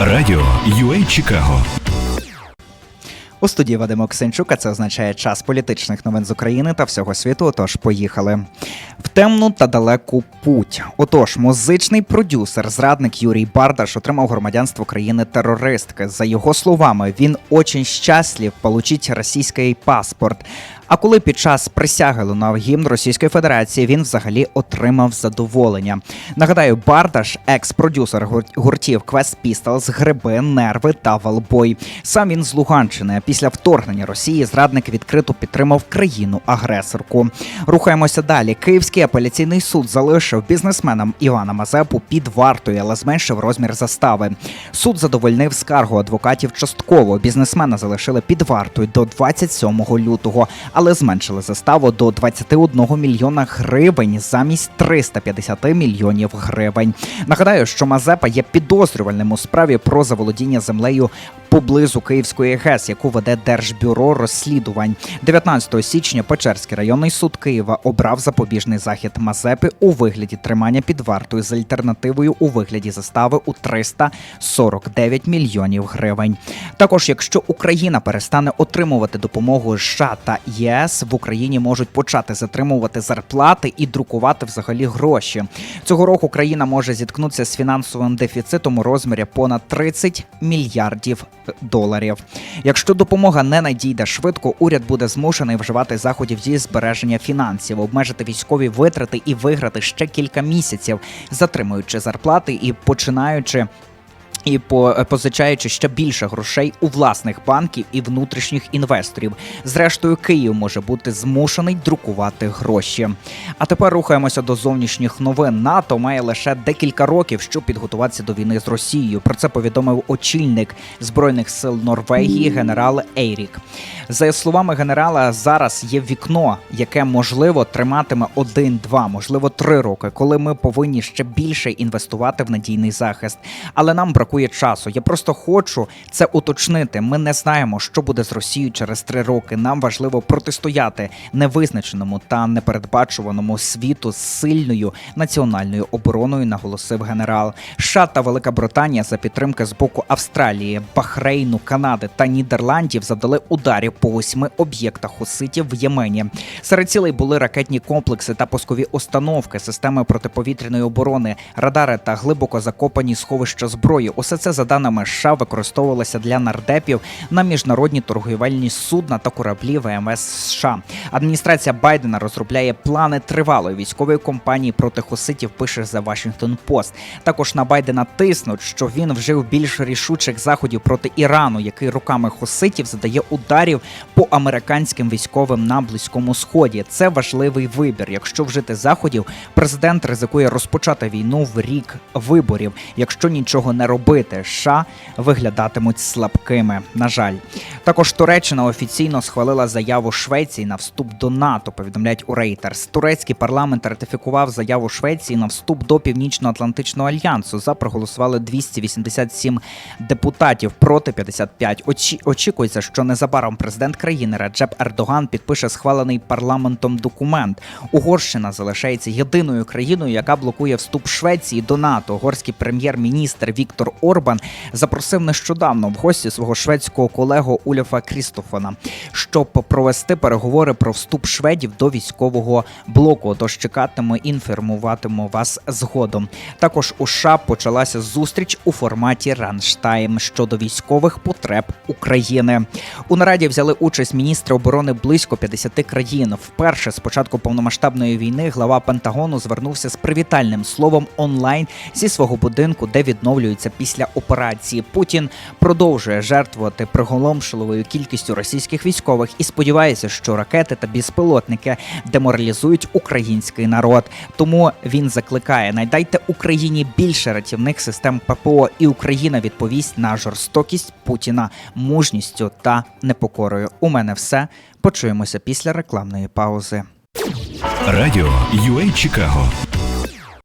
Радіо UA Чикаго. У студії Вадим Оксенчук, а це означає час політичних новин з України та всього світу. Отож, поїхали в темну та далеку путь. Отож, музичний продюсер, зрадник Юрій Бардаш отримав громадянство країни-терористки. За його словами, він очень щаслив получить російський паспорт. А коли під час присяги лунав гімн Російської Федерації, він взагалі отримав задоволення. Нагадаю, Бардаш, екс-продюсер гур- гуртів Quest Pistols, Гриби, Нерви та Валбой. Сам він з Луганщини. Після вторгнення Росії зрадник відкрито підтримав країну-агресорку. Рухаємося далі. Київський апеляційний суд залишив бізнесменам Івана Мазепу під вартою, але зменшив розмір застави. Суд задовольнив скаргу адвокатів частково. Бізнесмена залишили під вартою до 27 лютого, але зменшили заставу до 21 мільйона гривень замість 350 мільйонів гривень. Нагадаю, що Мазепа є підозрювальним у справі про заволодіння землею поблизу Київської ГЕС, яку веде Держбюро розслідувань. 19 січня Печерський районний суд Києва обрав запобіжний захід Мазепи у вигляді тримання під вартою з альтернативою у вигляді застави у 349 мільйонів гривень. Також, якщо Україна перестане отримувати допомогу США та ЄС, в Україні можуть почати затримувати зарплати і друкувати взагалі гроші. Цього року країна може зіткнутися з фінансовим дефіцитом у розмірі понад 30 мільярдів доларів. Якщо допомога не надійде швидко, уряд буде змушений вживати заходів зі збереження фінансів, обмежити військові витрати і виграти ще кілька місяців, затримуючи зарплати і починаючи. І по- е, позичаючи ще більше грошей у власних банків і внутрішніх інвесторів. Зрештою, Київ може бути змушений друкувати гроші. А тепер рухаємося до зовнішніх новин. НАТО має лише декілька років, щоб підготуватися до війни з Росією. Про це повідомив очільник збройних сил Норвегії генерал Ейрік. За словами генерала, зараз є вікно, яке можливо триматиме один-два, можливо, три роки, коли ми повинні ще більше інвестувати в надійний захист. Але нам бракує часу. Я просто хочу це уточнити. Ми не знаємо, що буде з Росією через три роки. Нам важливо протистояти невизначеному та непередбачуваному світу з сильною національною обороною, наголосив генерал. США та Велика Британія за підтримки з боку Австралії, Бахрейну, Канади та Нідерландів завдали ударів по восьми об'єктах хуситів в Ємені. Серед цілей були ракетні комплекси та пускові установки, системи протиповітряної оборони, радари та глибоко закопані сховища зброї. Усе це за даними США використовувалося для нардепів на міжнародні торгівельні судна та кораблі ВМС США. Адміністрація Байдена розробляє плани тривалої військової кампанії проти хуситів. Пише The Washington Post. Також на Байдена тиснуть, що він вжив більш рішучих заходів проти Ірану, який руками хуситів задає ударів по американським військовим на близькому сході. Це важливий вибір. Якщо вжити заходів, президент ризикує розпочати війну в рік виборів. Якщо нічого не робити, США виглядатимуть слабкими. На жаль, також Туреччина офіційно схвалила заяву Швеції на вступ до НАТО. Повідомляють у Reuters. Турецький парламент ратифікував заяву Швеції на вступ до Північно-Атлантичного альянсу. За проголосували 287 депутатів проти 55. Очі- очікується, що незабаром президент країни Раджеп Ердоган підпише схвалений парламентом документ. Угорщина залишається єдиною країною, яка блокує вступ Швеції до НАТО. Угорський прем'єр-міністр Віктор Орбан запросив нещодавно в гості свого шведського колегу Ульфа Крістофона, щоб провести переговори про вступ шведів до військового блоку. Тож чекатиму, інформуватиму вас згодом. Також у США почалася зустріч у форматі Ранштайм щодо військових потреб України. У нараді взяли участь міністри оборони близько 50 країн. Вперше з початку повномасштабної війни глава Пентагону звернувся з привітальним словом онлайн зі свого будинку, де відновлюється після операції. Путін продовжує жертвувати приголомшливою кількістю російських військових і сподівається, що ракети та безпілотники деморалізують український народ. Тому він закликає: найдайте Україні більше рятівних систем ППО, і Україна відповість на жорстокість Путіна мужністю та непокорою. У мене все. Почуємося після рекламної паузи. Радіо UA Чикаго.